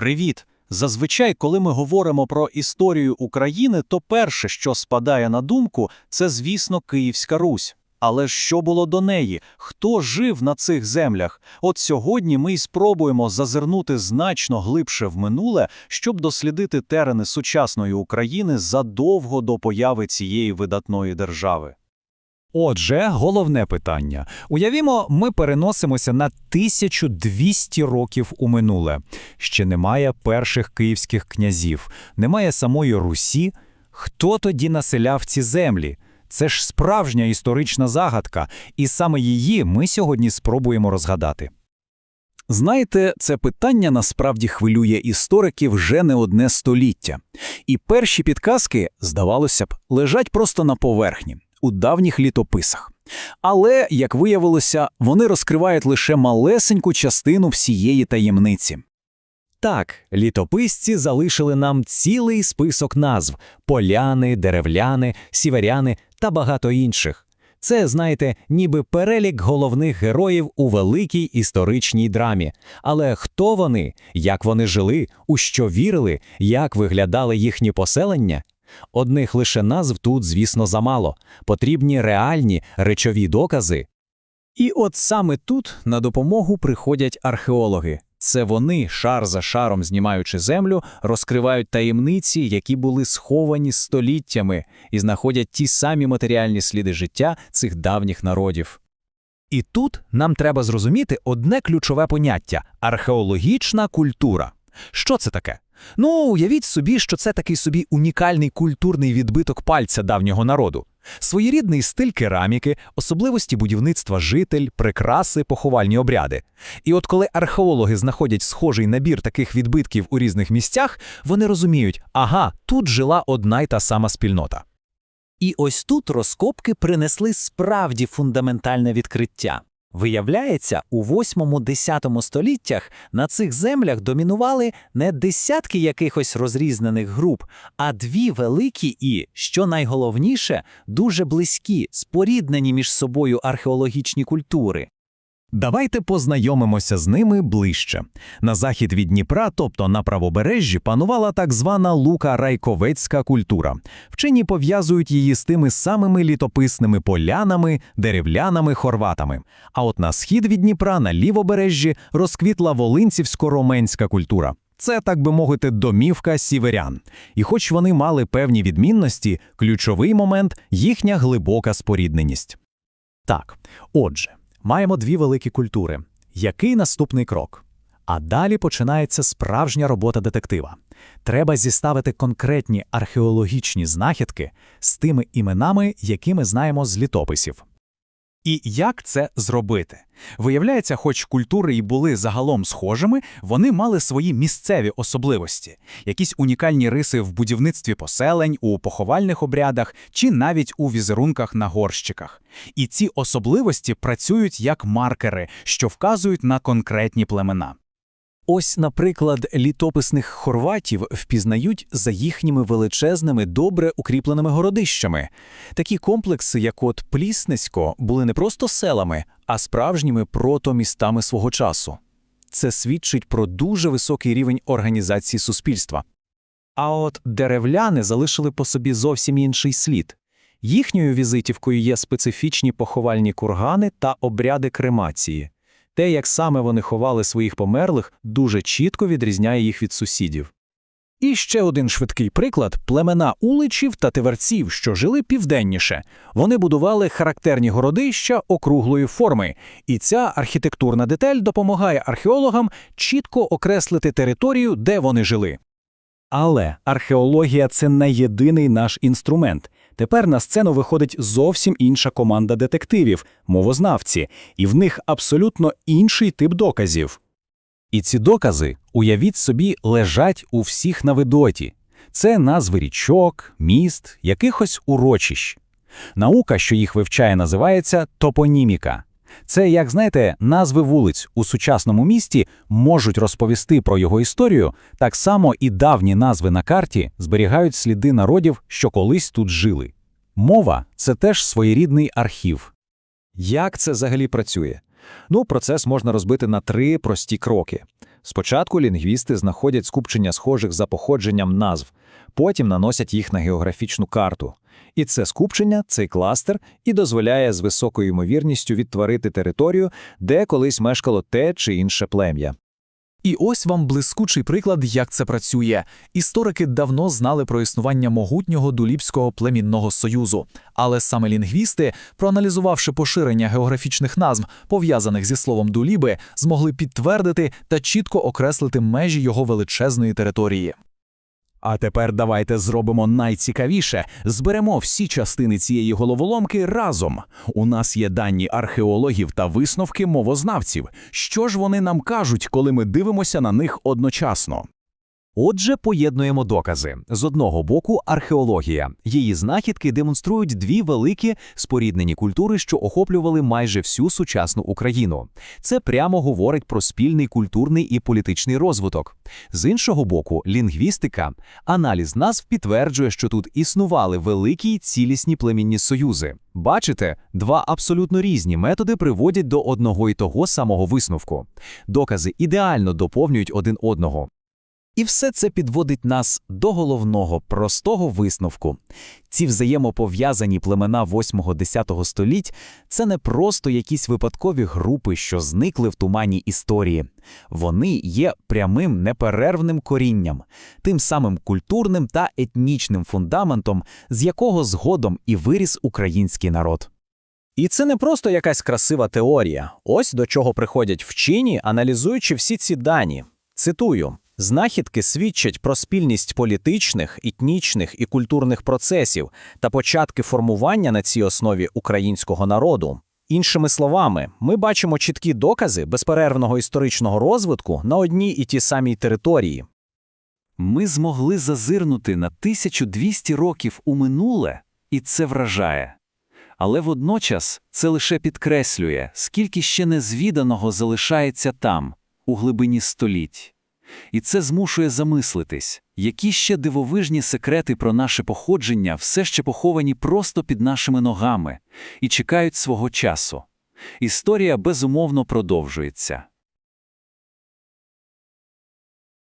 Привіт! Зазвичай, коли ми говоримо про історію України, то перше, що спадає на думку, це, звісно, Київська Русь. Але що було до неї? Хто жив на цих землях? От сьогодні ми й спробуємо зазирнути значно глибше в минуле, щоб дослідити терени сучасної України задовго до появи цієї видатної держави. Отже, головне питання. Уявімо, ми переносимося на 1200 років у минуле. Ще немає перших київських князів, немає самої Русі. Хто тоді населяв ці землі? Це ж справжня історична загадка, і саме її ми сьогодні спробуємо розгадати. Знаєте, це питання насправді хвилює істориків вже не одне століття. І перші підказки, здавалося б, лежать просто на поверхні, у давніх літописах. Але, як виявилося, вони розкривають лише малесеньку частину всієї таємниці. Так, літописці залишили нам цілий список назв поляни, деревляни, сіверяни та багато інших. Це, знаєте, ніби перелік головних героїв у великій історичній драмі. Але хто вони, як вони жили, у що вірили, як виглядали їхні поселення? Одних лише назв тут, звісно, замало. Потрібні реальні речові докази. І от саме тут на допомогу приходять археологи. Це вони, шар за шаром знімаючи землю, розкривають таємниці, які були сховані століттями, і знаходять ті самі матеріальні сліди життя цих давніх народів. І тут нам треба зрозуміти одне ключове поняття археологічна культура. Що це таке? Ну, уявіть собі, що це такий собі унікальний культурний відбиток пальця давнього народу. Своєрідний стиль кераміки, особливості будівництва житель, прикраси, поховальні обряди. І от коли археологи знаходять схожий набір таких відбитків у різних місцях, вони розуміють, ага, тут жила одна й та сама спільнота. І ось тут розкопки принесли справді фундаментальне відкриття. Виявляється, у 8-10 століттях на цих землях домінували не десятки якихось розрізнених груп, а дві великі і, що найголовніше, дуже близькі, споріднені між собою археологічні культури. Давайте познайомимося з ними ближче. На захід від Дніпра, тобто на правобережжі, панувала так звана лука-райковецька культура. Вчені пов'язують її з тими самими літописними полянами, деревлянами, хорватами. А от на схід від Дніпра, на лівобережжі, розквітла волинцівсько-роменська культура. Це, так би мовити, домівка сіверян. І хоч вони мали певні відмінності, ключовий момент їхня глибока спорідненість. Так, отже. Маємо дві великі культури. Який наступний крок? А далі починається справжня робота детектива. Треба зіставити конкретні археологічні знахідки з тими іменами, які ми знаємо з літописів. І як це зробити? Виявляється, хоч культури і були загалом схожими, вони мали свої місцеві особливості, якісь унікальні риси в будівництві поселень, у поховальних обрядах чи навіть у візерунках на горщиках. І ці особливості працюють як маркери, що вказують на конкретні племена. Ось, наприклад, літописних хорватів впізнають за їхніми величезними, добре укріпленими городищами. Такі комплекси, як от Пліснесько, були не просто селами, а справжніми протомістами свого часу. Це свідчить про дуже високий рівень організації суспільства. А от деревляни залишили по собі зовсім інший слід. Їхньою візитівкою є специфічні поховальні кургани та обряди кремації. Те, як саме вони ховали своїх померлих, дуже чітко відрізняє їх від сусідів. І ще один швидкий приклад племена уличів та тиверців, що жили південніше. Вони будували характерні городища округлої форми, і ця архітектурна деталь допомагає археологам чітко окреслити територію, де вони жили. Але археологія це не єдиний наш інструмент. Тепер на сцену виходить зовсім інша команда детективів, мовознавці, і в них абсолютно інший тип доказів. І ці докази, уявіть собі, лежать у всіх на видоті. Це назви річок, міст, якихось урочищ. Наука, що їх вивчає, називається топоніміка. Це, як знаєте, назви вулиць у сучасному місті можуть розповісти про його історію, так само і давні назви на карті зберігають сліди народів, що колись тут жили. Мова це теж своєрідний архів. Як це взагалі працює? Ну, процес можна розбити на три прості кроки. Спочатку лінгвісти знаходять скупчення схожих за походженням назв, потім наносять їх на географічну карту. І це скупчення, цей кластер, і дозволяє з високою ймовірністю відтворити територію, де колись мешкало те чи інше плем'я. І ось вам блискучий приклад, як це працює. Історики давно знали про існування могутнього Дуліпського племінного союзу, але саме лінгвісти, проаналізувавши поширення географічних назв, пов'язаних зі словом дуліби, змогли підтвердити та чітко окреслити межі його величезної території. А тепер давайте зробимо найцікавіше. Зберемо всі частини цієї головоломки разом. У нас є дані археологів та висновки мовознавців. Що ж вони нам кажуть, коли ми дивимося на них одночасно? Отже, поєднуємо докази. З одного боку, археологія. Її знахідки демонструють дві великі споріднені культури, що охоплювали майже всю сучасну Україну. Це прямо говорить про спільний культурний і політичний розвиток. З іншого боку, лінгвістика. Аналіз назв підтверджує, що тут існували великі й цілісні племінні союзи. Бачите, два абсолютно різні методи приводять до одного і того самого висновку. Докази ідеально доповнюють один одного. І все це підводить нас до головного простого висновку. Ці взаємопов'язані племена 8-10 століть – це не просто якісь випадкові групи, що зникли в тумані історії. Вони є прямим неперервним корінням, тим самим культурним та етнічним фундаментом, з якого згодом і виріс український народ. І це не просто якась красива теорія. Ось до чого приходять вчені, аналізуючи всі ці дані. Цитую. Знахідки свідчать про спільність політичних, етнічних і культурних процесів та початки формування на цій основі українського народу. Іншими словами, ми бачимо чіткі докази безперервного історичного розвитку на одній і тій самій території. Ми змогли зазирнути на 1200 років у минуле, і це вражає. Але водночас це лише підкреслює, скільки ще незвіданого залишається там, у глибині століть. І це змушує замислитись, які ще дивовижні секрети про наше походження все ще поховані просто під нашими ногами і чекають свого часу. Історія безумовно продовжується.